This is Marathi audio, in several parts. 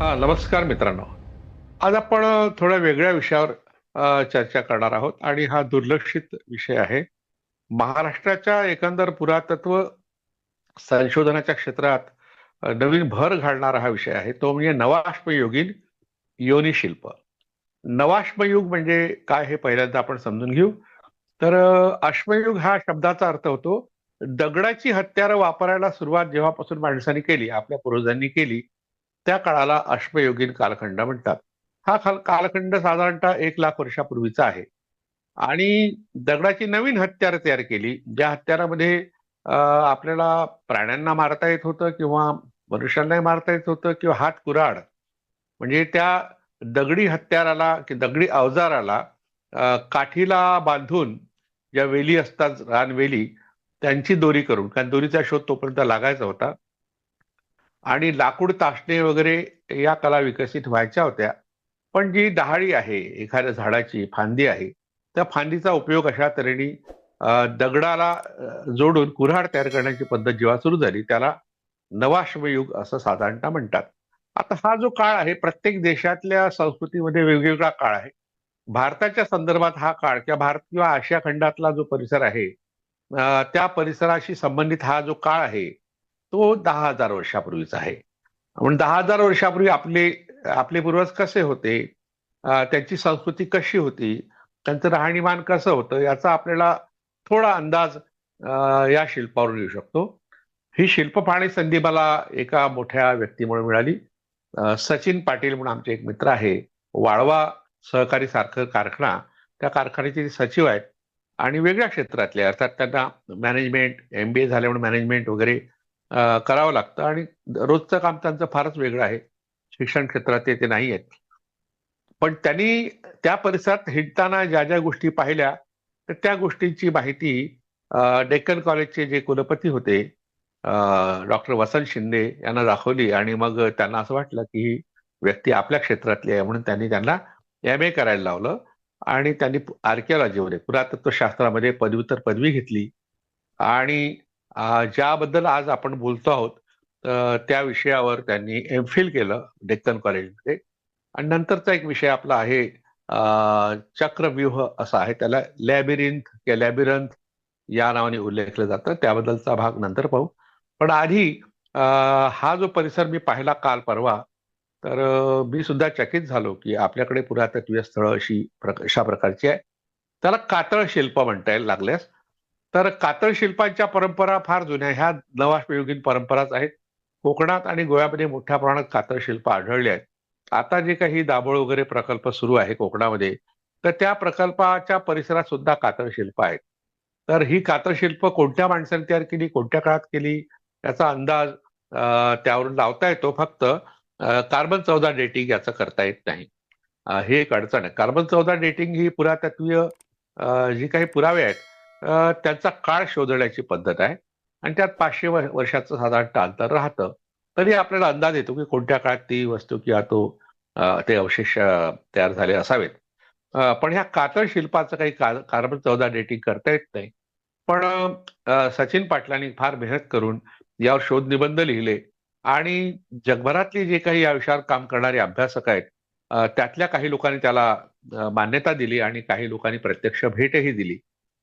हा नमस्कार मित्रांनो. आज आपण थोड्या वेगळ्या विषयावर चर्चा करणार आहोत आणि हा दुर्लक्षित विषय आहे. महाराष्ट्राच्या एकंदर पुरातत्व संशोधनाच्या क्षेत्रात नवीन भर घालणारा हा विषय आहे. तो म्हणजे नवाश्मयुगीन योनी शिल्प नवाश्मयुग म्हणजे काय हे पहिल्यांदा आपण समजून घेऊ. तर अश्मयुग हा शब्दाचा अर्थ होतो दगडाची हत्यारं वापरायला सुरुवात जेव्हापासून माणसाने केली आपल्या पूर्वजांनी केली त्या काळाला अश्मयुगीन कालखंड म्हणतात. हा काल कालखंड साधारणतः एक लाख वर्षापूर्वीचा आहे. आणि दगडाची नवीन हत्यारं तयार केली ज्या हत्यारामध्ये आपल्याला प्राण्यांना मारता येत होतं किंवा मनुष्यांनाही मारता येत होतं किंवा हात कुऱ्हाड म्हणजे त्या दगडी हत्याराला की दगडी अवजाराला काठीला बांधून ज्या वेली असतात रानवेली त्यांची दोरी करून कारण दोरीचा शोध तोपर्यंत लागायचा होता. आणि लाकूड तासणे वगैरे या कला विकसित व्हायच्या होत्या. पण जी डहाळी आहे एखाद्या झाडाची फांदी आहे त्या फांदीचा उपयोग अशा तऱ्हेने दगडाला जोडून कुऱ्हाड तयार करण्याची पद्धत जेव्हा सुरू झाली त्याला नवाश्मयुग असं साधारणतः म्हणतात. आता हा जो काळ आहे प्रत्येक देशातल्या संस्कृतीमध्ये वेगवेगळा काळ आहे. भारताच्या संदर्भात हा काळ किंवा भारत किंवा आशिया खंडातला जो परिसर आहे त्या परिसराशी संबंधित हा जो काळ आहे तो दहा हजार वर्षापूर्वीचा आहे. म्हणून दहा हजार वर्षापूर्वी आपले आपले पूर्वज कसे होते? त्यांची संस्कृती कशी होती? त्यांचं राहणीमान कसं होतं? याचा आपल्याला थोडा अंदाज या शिल्पावरून येऊ शकतो. ही शिल्प पाहण्याची संधी मला एका मोठ्या व्यक्तीमुळे मिळाली. सचिन पाटील म्हणून आमचे एक मित्र आहे. वाळवा सहकारी सारखं कारखाना. त्या कारखान्याचे सचिव आहेत. आणि वेगळ्या क्षेत्रातले अर्थात त्यांना मॅनेजमेंट एम बी ए झाले म्हणून मॅनेजमेंट वगैरे करावं लागतं. आणि रोजचं काम त्यांचं फारच वेगळं आहे. शिक्षण क्षेत्रात ते नाही आहेत. पण त्यांनी त्या परिसरात हिंडताना ज्या ज्या गोष्टी पाहिल्या तर त्या गोष्टींची माहिती डेक्कन कॉलेजचे जे कुलपती होते डॉक्टर वसंत शिंदे यांना दाखवली. आणि मग त्यांना असं वाटलं की ही व्यक्ती आपल्या क्षेत्रातली आहे म्हणून त्यांनी त्यांना एम ए करायला लावलं. आणि त्यांनी आर्किओलॉजीमध्ये पुरातत्व शास्त्रामध्ये पदव्युत्तर पदवी घेतली. आणि ज्याबद्दल आज आपण बोलतो आहोत त्या विषयावर त्यांनी एम फिल केलं डेक्कन कॉलेजमध्ये. आणि नंतरचा एक विषय आपला आहे चक्रव्यूह असा आहे त्याला लॅबिरिंथ किंवा लॅबिरंथ या नावाने उल्लेखलं जातं. त्याबद्दलचा भाग नंतर पाहू. पण आधी हा जो परिसर मी पाहिला काल परवा तर मी सुद्धा चकित झालो की आपल्याकडे पुरातत्वीय स्थळं अशी प्रक- अशा प्रकारची आहे. त्याला कातळ शिल्प म्हणता येईल लागल्यास तर कातळ शिल्पांच्या परंपरा फार जुन्या ह्या नवाश्मयुगीन परंपराच आहेत. कोकणात आणि गोव्यामध्ये मोठ्या प्रमाणात कातळ शिल्प आढळली आहेत. आता जे काही दाभोळ वगैरे प्रकल्प सुरू आहे कोकणामध्ये तर त्या प्रकल्पाच्या परिसरात सुद्धा कातळ शिल्प आहेत. तर ही कातळ शिल्प कोणत्या माणसाने तयार केली कोणत्या काळात केली याचा अंदाज त्यावरून लावता येतो. फक्त कार्बन चौदा डेटिंग याचं करता येत नाही. हे ही एक अडचण आहे. कार्बन चौदा डेटिंग ही पुरातत्वीय जी काही पुरावे आहेत त्यांचा काळ शोधण्याची पद्धत आहे. आणि त्यात पाचशे वर्षाचं साधारणतः अंतर राहतं. तरी आपल्याला अंदाज येतो की कोणत्या काळात ती वस्तू किंवा तो ते अवशेष तयार झाले असावेत. पण ह्या कातळ शिल्पाचं काही कार्बन चौदा डेटिंग करता येत नाही. पण सचिन पाटलांनी फार मेहनत करून यावर शोध निबंध लिहिले. आणि जगभरातली जे काही या विषयावर काम करणारे अभ्यासक आहेत त्यातल्या काही लोकांनी त्याला मान्यता दिली आणि काही लोकांनी प्रत्यक्ष भेटही दिली.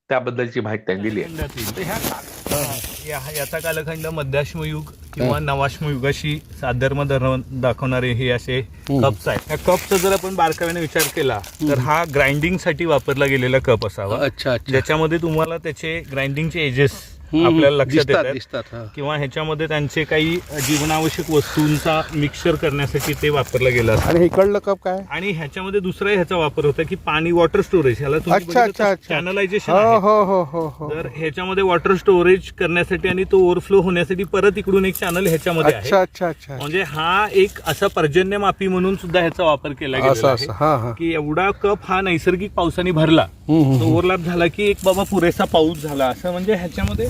त्याबद्दलची माहिती त्यांनी दिली आहे. या- याचा कालखंड मध्याश्मयुग किंवा नवाश्मयुगाशी साधर्म धर्म दाखवणारे हे असे कप्स आहेत. त्या कपचा जर आपण बारकाव्याने विचार केला तर हा ग्राइंडिंगसाठी वापरला गेलेला कप असावा. अच्छा अच्छा. ज्याच्यामध्ये तुम्हाला त्याचे ग्राइंडिंगचे एजेस आपल्याला लक्षात दिसतात येतात. दिसतात हा. किंवा ह्याच्यामध्ये त्यांचे काही जीवनावश्यक वस्तूंचा मिक्सचर करण्यासाठी ते वापरलं गेलं असतं. आणि इकडलं कप काय? आणि ह्याच्यामध्ये दुसराही ह्याचा वापर होता की पाणी वॉटर स्टोरेज ह्याला अच्छा अच्छा अच्छा. चॅनलायझेशन हो हो हो हो हो. तर ह्याच्यामध्ये वॉटर स्टोरेज करण्यासाठी आणि तो ओव्हरफ्लो होण्यासाठी परत इकडून एक चॅनल ह्याच्यामध्ये अच्छा आहे. अच्छा अच्छा म्हणजे हा एक असा पर्जन्य मापी म्हणून सुद्धा ह्याचा वापर केला असं गेला असं. हा हा. की एवढा कप हा नैसर्गिक पावसाने भरला. हम्म, हम्म, तो ओव्हरलॅप झाला की एक बाबा पुरेसा पाऊस झाला. असं म्हणजे ह्याच्यामध्ये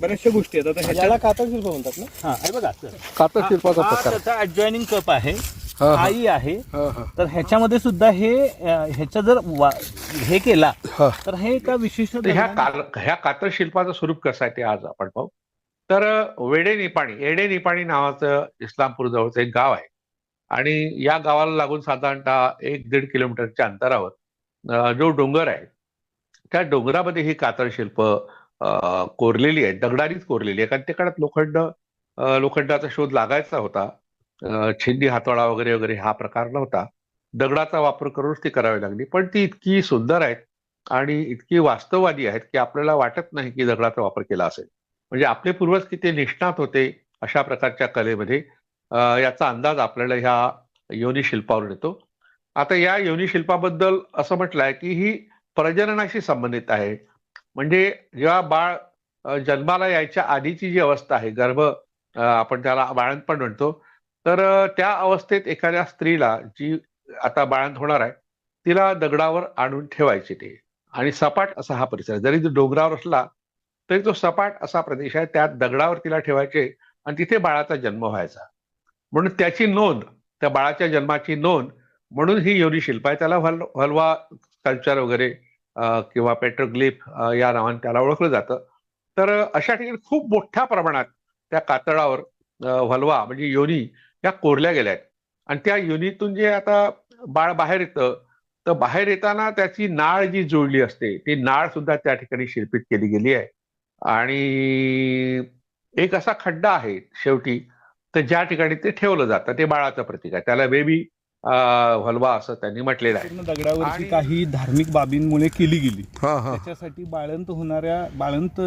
बऱ्याचशा गोष्टी आहेत. आता ह्याच्यात कातळ शिल्प म्हणतात ना? हा हे बघा. कातळ शिल्पाचा हा प्रकार. त्याचा कप आहे. हा, हा. आई आहे. हा, हा, तर ह्याच्यामध्ये सुद्धा हे अं, ह्याचा जर वा- हे केला हा. तर हे एका विशिष्ट तर ह्या दरम्यान- काल ह्या कातळ शिल्पाचं स्वरूप कसं आहे ते आज आपण पाहू. तर वेडे निपाणी एडे निपाणी नावाचं इस्लामपूर जवळचं एक गाव आहे. आणि या गावाला लागून साधारणतः एक दीड किलोमीटरच्या अंतरावर अ, जो डोंगर आहे त्या डोंगरामध्ये ही कातळ शिल्प कोरलेली आहेत दगडानीच कोरलेली आहे. कारण त्या काळात लोखंड लोखंडाचा शोध लागायचा होता. छिंदी हातवाडा वगैरे वगैरे हा प्रकार नव्हता. दगडाचा वापर करूनच ती करावी लागली. पण ती इतकी सुंदर आहेत आणि इतकी वास्तववादी आहेत की आपल्याला वाटत नाही की दगडाचा वापर केला असेल. म्हणजे आपले पूर्वज किती निष्णात होते अशा प्रकारच्या कलेमध्ये. याचा अंदाज आपल्याला ह्या योनी शिल्पावरून येतो. आता या योनी शिल्पाबद्दल असं म्हटलंय की ही प्रजननाशी संबंधित आहे. म्हणजे जेव्हा बाळ जन्माला यायच्या आधीची जी अवस्था आहे गर्भ आपण त्याला बाळंतपण म्हणतो तर त्या अवस्थेत एखाद्या स्त्रीला जी आता बाळंत होणार आहे तिला दगडावर आणून ठेवायचे ते. आणि सपाट असा हा परिसर जरी तो डोंगरावर असला तरी तो सपाट असा प्रदेश आहे त्यात दगडावर तिला ठेवायचे आणि तिथे बाळाचा जन्म व्हायचा. म्हणून त्याची नोंद त्या बाळाच्या जन्माची नोंद म्हणून ही योनी शिल्प आहे त्याला हल हलवा कल्चर वगैरे किंवा पेट्रोग्लिफ या नावाने त्याला ओळखलं जातं. तर अशा ठिकाणी खूप मोठ्या प्रमाणात त्या कातळावर वलवा म्हणजे योनी या कोरल्या गेल्या आहेत. आणि त्या योनीतून जे आता बाळ बाहेर येतं तर बाहेर येताना त्याची नाळ जी जोडली असते ती नाळ सुद्धा त्या ठिकाणी शिल्पित केली गेली आहे. आणि एक असा खड्डा आहे शेवटी तर ज्या ठिकाणी ते ठेवलं जातं ते बाळाचं प्रतीक आहे. त्याला बेबी व्हलवा असं त्यांनी म्हटलेलं आहे. पूर्ण दगडावरची काही धार्मिक बाबींमुळे केली गेली. हा हा. त्याच्यासाठी बाळंत होणाऱ्या बाळंत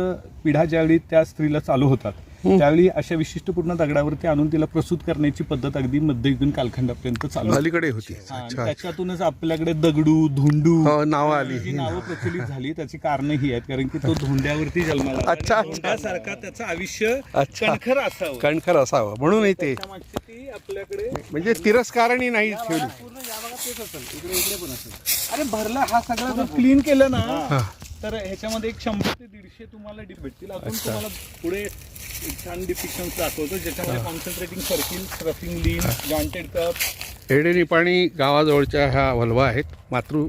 पिढ्या ज्यावेळी त्या स्त्रीला चालू होतात. त्यावेळी अशा विशिष्ट पूर्ण दगडावरती आणून तिला प्रसूत करण्याची पद्धत अगदी मध्ययुगीन कालखंडापर्यंत चालू. अलीकडे होती. हा, आणि अच्छा. त्याच्यातूनच आपल्याकडे दगडू धोंडू हो नावं आली. ही नावं प्रचलित झाली. त्याची कारण ही आहेत कारण की तो धोंड्यावरती जन्माला आला. अच्छा, आणि अच्छा. धोंड्यासारखा त्याचं आयुष्य अच्छा. कणखर असावं. कणखर असावं. म्हणून ते त्यामागची ती आपल्याकडे म्हणजे तिरस्कारणी नाही ठेवली. पूर्ण या भागात तेच असेल. इकडे इकडे पण असेल. अरे भरला हा सगळा जर क्लीन केलं ना तर ह्याच्यामध्ये एक शंभर ते दीडशे तुम्हाला डिप भेटतील. आपण तुम्हाला पुढे छान डिपिक्शन दाखवतो ज्याच्यामध्ये concentrating circle roughing lean jointed cup Nipani गावाजवळच्या ह्या वल्वा आहेत मातृ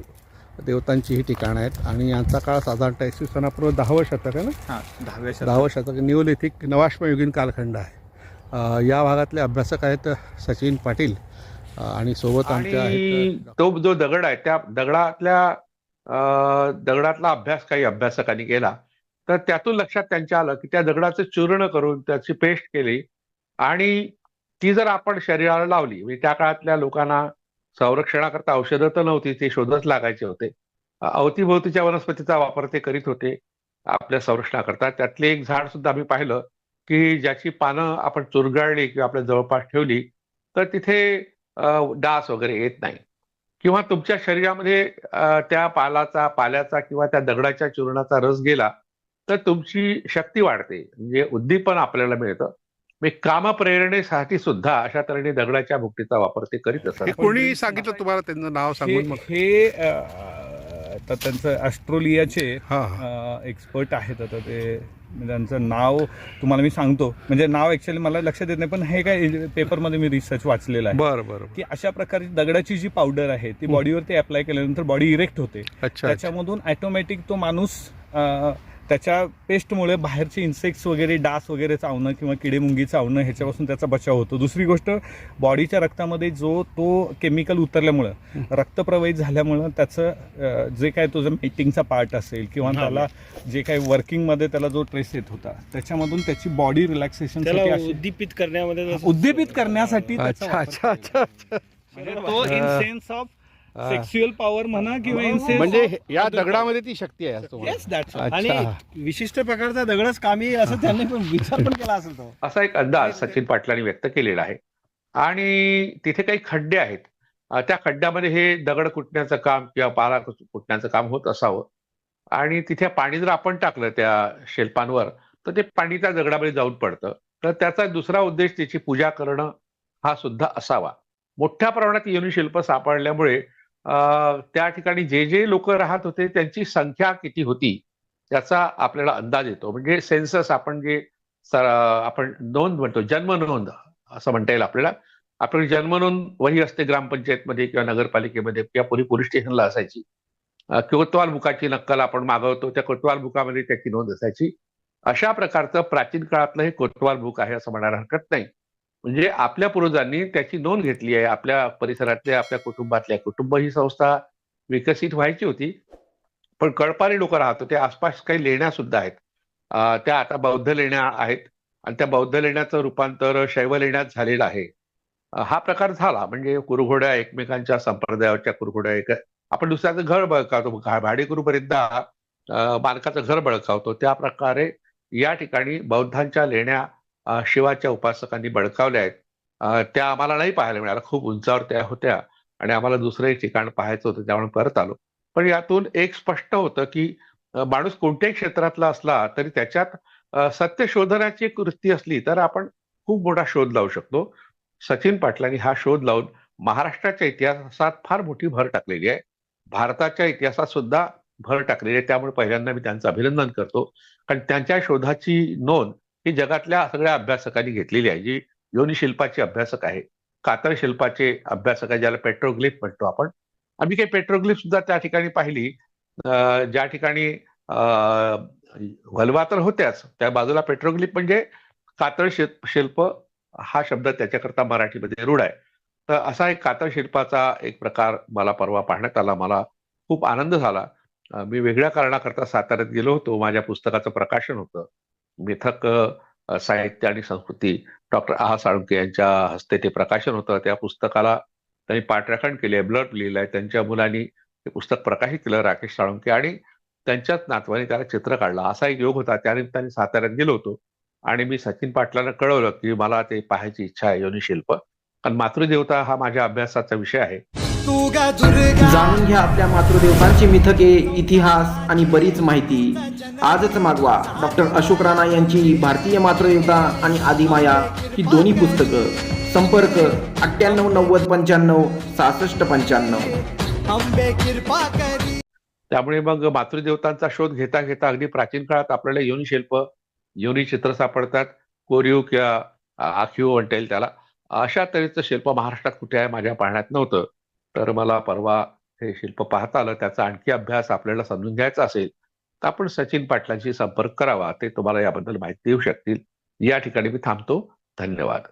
देवतांची ही ठिकाणं आहेत. आणि यांचा काळ साधारणतः इसवी सनापूर्व दहावं शतक आहे ना? हा दहाव्या दहावं शतक. निओलिथिक नवाश्मयुगीन कालखंड आहे. या भागातले अभ्यासक आहेत सचिन पाटील आणि सोबत आमच्या तो जो दगड आहे त्या दगडातल्या दगडातला अभ्यास काही अभ्यासकांनी केला. तर त्यातून लक्षात त्यांच्या आलं की त्या दगडाचं चूर्ण करून त्याची पेस्ट केली. आणि ती जर आपण शरीराला लावली म्हणजे त्या काळातल्या लोकांना संरक्षणाकरता औषधं तर नव्हती ते शोधच लागायचे होते. अवतीभोवतीच्या वनस्पतीचा वापर ते करीत होते आपल्या संरक्षणाकरता. त्यातले एक झाड सुद्धा आम्ही पाहिलं की ज्याची पानं आपण चुरगाळली किंवा आपल्या जवळपास ठेवली तर तिथे डास वगैरे येत नाही. किंवा तुमच्या शरीरामध्ये त्या पालाचा पाल्याचा किंवा त्या दगडाच्या चूर्णाचा रस गेला तर तुमची शक्ती वाढते. म्हणजे उद्दीपन आपल्याला मिळतं. म्हणजे कामप्रेरणेसाठी सुद्धा अशा तऱ्हेने दगडाच्या भुकटीचा वापर ते करीत हे असतात कोणी सांगितलं तुम्हाला? त्यांचं नाव सांगून मग. हे आता त्यांचं ॲस्ट्रोलियाचे हा हा. एक्सपर्ट आहेत आता ते. त्यांचं नाव तुम्हाला मी सांगतो. म्हणजे नाव ऍक्च्युअली मला लक्षात येत नाही पण हे काय पेपरमध्ये मी रिसर्च वाचलेलं आहे. बरं बरं की अशा प्रकारची दगडाची जी पावडर आहे ती बॉडीवरती अप्लाय केल्यानंतर बॉडी इरेक्ट होते. त्याच्यामधून ऑटोमॅटिक तो माणूस त्याच्या पेस्टमुळे बाहेरचे इन्सेक्ट्स वगैरे डास वगैरे चावणं किंवा किडेमुंगी चावणं ह्याच्यापासून त्याचा बचाव होतो. दुसरी गोष्ट बॉडीच्या रक्तामध्ये जो तो केमिकल उतरल्यामुळं रक्त प्रवाहित झाल्यामुळं त्याचं जे काय तुझं मीटिंगचा पार्ट असेल किंवा त्याला जे काही वर्किंगमध्ये त्याला जो ट्रेस येत होता त्याच्यामधून त्याची बॉडी रिलॅक्सेशन त्याला उद्दीपित करण्यामध्ये उद्दीपित करण्यासाठी त्याचा अच्छा वापर अच्छा अच्छा अच्छा. तो in sense of sexual power म्हणा किंवा इन सेन्स म्हणजे हे- या दगडामध्ये ती शक्ती आहे असं तुम्हाला. येस दॅट्स आणि अच्छा. विशिष्ट प्रकारचा दगडच कामी असं त्यांनी पण विचार पण केला असेल तो. असा एक अंदाज सचिन पाटलांनी व्यक्त केलेला आहे. आणि तिथे काही खड्डे आहेत. अ, त्या खड्ड्यामध्ये हे दगड कुटण्याचं काम किंवा पारा कुट- कुटण्याचं काम होत असावं. आणि तिथे पाणी जर आपण टाकलं त्या शिल्पांवर तर ते पाणी त्या दगडामध्ये जाऊन पडतं. तर त्याचा दुसरा उद्देश त्याची पूजा करणं हा सुद्धा असावा. मोठ्या प्रमाणात योनी शिल्प सापडल्यामुळे त्या ठिकाणी जे जे लोक राहत होते त्यांची संख्या किती होती त्याचा आपल्याला अंदाज येतो. म्हणजे सेन्सस आपण जे आपण नोंद म्हणतो जन्म नोंद असं म्हणता येईल आपल्याला. आपली जन्म नोंद वही असते ग्रामपंचायतमध्ये किंवा नगरपालिकेमध्ये किंवा पोलीस पोलीस स्टेशनला असायची. कोतवाल बुकाची नक्कल आपण मागवतो त्या कोतवाल बुकामध्ये त्याची नोंद असायची. अशा प्रकारचं प्राचीन काळातलं हे कोतवाल बुक आहे असं म्हणायला हरकत नाही. म्हणजे आपल्या पूर्वजांनी त्याची नोंद घेतली आहे. आपल्या परिसरातल्या आपल्या कुटुंबातल्या कुटुंब ही संस्था विकसित व्हायची होती. पण कळपारी लोक राहत होते आसपास काही लेण्या सुद्धा आहेत. त्या आता बौद्ध लेण्या आहेत आणि त्या बौद्ध लेण्याचं रूपांतर शैव लेण्यात झालेलं आहे. हा प्रकार झाला. म्हणजे कुरघोड्या एकमेकांच्या संप्रदायाच्या कुरघोड्या एक आपण दुसऱ्याचं घर बळकावतो. भा- भाडेकरूपर्यंत बालकाचं घर बळकावतो. त्या प्रकारे या ठिकाणी बौद्धांच्या लेण्या शिवाच्या उपासकांनी बळकावल्या आहेत. त्या आम्हाला नाही पाहायला मिळाल्या. खूप उंचावर त्या होत्या आणि आम्हाला दुसरंही ठिकाण पाहायचं होतं त्यामुळे परत आलो. पण यातून एक स्पष्ट होतं की माणूस कोणत्याही क्षेत्रातला असला तरी त्याच्यात सत्य शोधण्याची एक वृत्ती असली तर आपण खूप मोठा शोध लावू शकतो. सचिन पाटलांनी हा शोध लावून महाराष्ट्राच्या इतिहासात फार मोठी भर टाकलेली आहे. भारताच्या इतिहासात सुद्धा भर टाकलेली आहे. त्यामुळे पहिल्यांदा मी त्यांचं अभिनंदन करतो. कारण त्यांच्या शोधाची नोंद ही जगातल्या सगळ्या अभ्यासकांनी घेतलेली आहे. जी योनी शिल्पाचे अभ्यासक आहे कातळ शिल्पाचे अभ्यासक आहे ज्याला पेट्रोग्लिफ म्हणतो आपण. आम्ही काही पेट्रोग्लिफ सुद्धा त्या ठिकाणी पाहिली. ज्या ठिकाणी वलवा तर होत्याच त्या बाजूला पेट्रोग्लिफ म्हणजे कातळ शिल्प शिल्प हा शब्द त्याच्याकरता मराठीमध्ये रूढ आहे. तर असा एक कातळ शिल्पाचा एक प्रकार मला परवा पाहण्यात आला. मला खूप आनंद झाला. मी वेगळ्या कारणाकरता साताऱ्यात गेलो होतो. माझ्या पुस्तकाचं प्रकाशन होतं. मिथक साहित्य आणि संस्कृती. डॉक्टर आहा साळुंके यांच्या हस्ते ते प्रकाशन होतं. त्या पुस्तकाला त्यांनी पाठराखण केली आहे ब्लड लिहिलंय. त्यांच्या मुलांनी ते पुस्तक प्रकाशित केलं राकेश साळुंके आणि त्यांच्याच नातवाने त्याला चित्र काढलं. असा एक योग होता. त्यानिमित्ताने साताऱ्यात गेलो होतो आणि मी सचिन पाटलांना कळवलं की मला ते पाहायची इच्छा आहे योनी शिल्प कारण मातृदेवता हा माझ्या अभ्यासाचा विषय आहे. जाणून घ्या आपल्या मातृदेवतांची मिथके इतिहास आणि बरीच माहिती. आजच मागवा. डॉक्टर अशोक राणा यांची भारतीय मातृदेवता आणि आदिमाया ही दोन्ही पुस्तकं. संपर्क अठ्ठ्याण्णव नव्वद पंच्याण्णव सहासष्ट पंच्याण्णव. त्यामुळे मग मातृदेवतांचा शोध घेता घेता अगदी प्राचीन काळात आपल्याला योनी शिल्प योनी चित्र सापडतात. कोरीव किंवा आखीव म्हणता येईल त्याला. अशा तऱ्हेचं शिल्प महाराष्ट्रात कुठे आहे माझ्या पाहण्यात नव्हतं. तर मला परवा हे शिल्प पाहता आलं त्याचा आणखी अभ्यास आपल्याला समजून घ्यायचा असेल तर आपण सचिन पाटलांशी संपर्क करावा ते तुम्हाला याबद्दल माहिती देऊ शकतील. या ठिकाणी मी थांबतो. धन्यवाद.